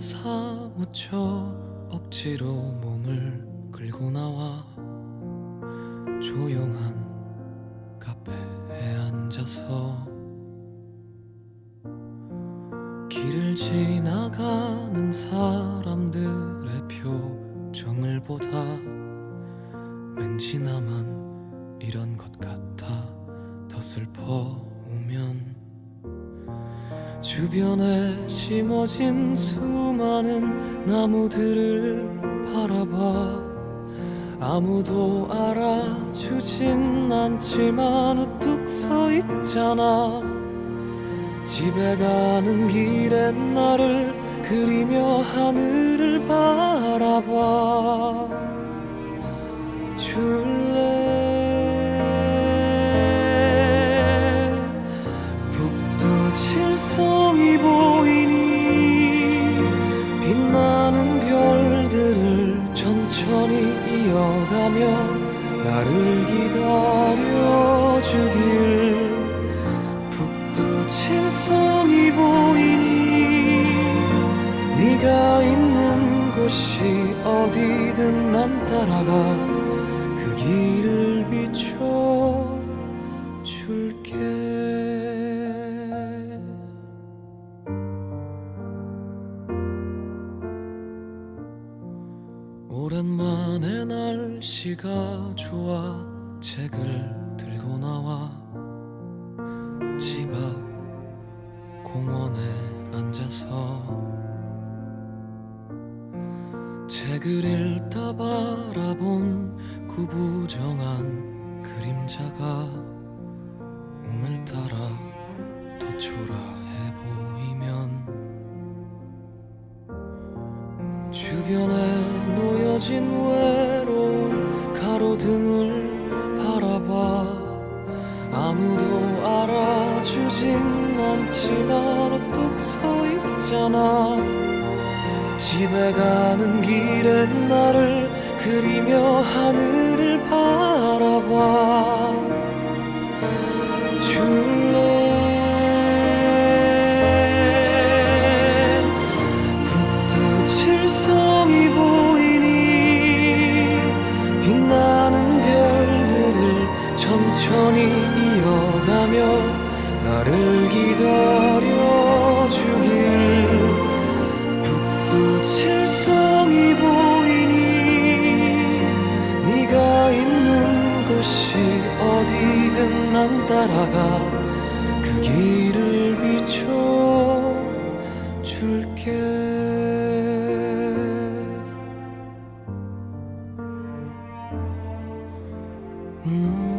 사무쳐 억지로 몸을 끌고 나와 조용한 카페에 앉아서 길을 지나가는 사람들의 표정을 보다 왠지 나만 이런 것 같아 더 슬퍼오면 주변에 심어진 수많은 나무들을 바라봐. 아무도 알아주진 않지만 우뚝 서 있잖아. 집에 가는 길에 나를 그리며 하늘을 바라봐. 줄래 이어가며 나를 기다려주길. 북두 칠 성이 보이니 네가 있는 곳이 어디든 난 따라가 그 길을 비춰 줄게 오랜만에 날씨가 좋아 책을 들고 나와. 집 앞 공원에 앉아서 책을 읽다 바라본 구부정한 그림자가 오늘따라 더 초라해 놓여진 외로운 가로등을 바라봐. 아무도 알아주진 않지만 우뚝 서 있잖아. 집에 가는 길에 나를 그리며 하늘을 바라봐. 줄 천천히 이어가며 나를 기다려주길. 북두 칠성이 보이니 네가 있는 곳이 어디든 난 따라가 그 길을 비춰 줄게. 음,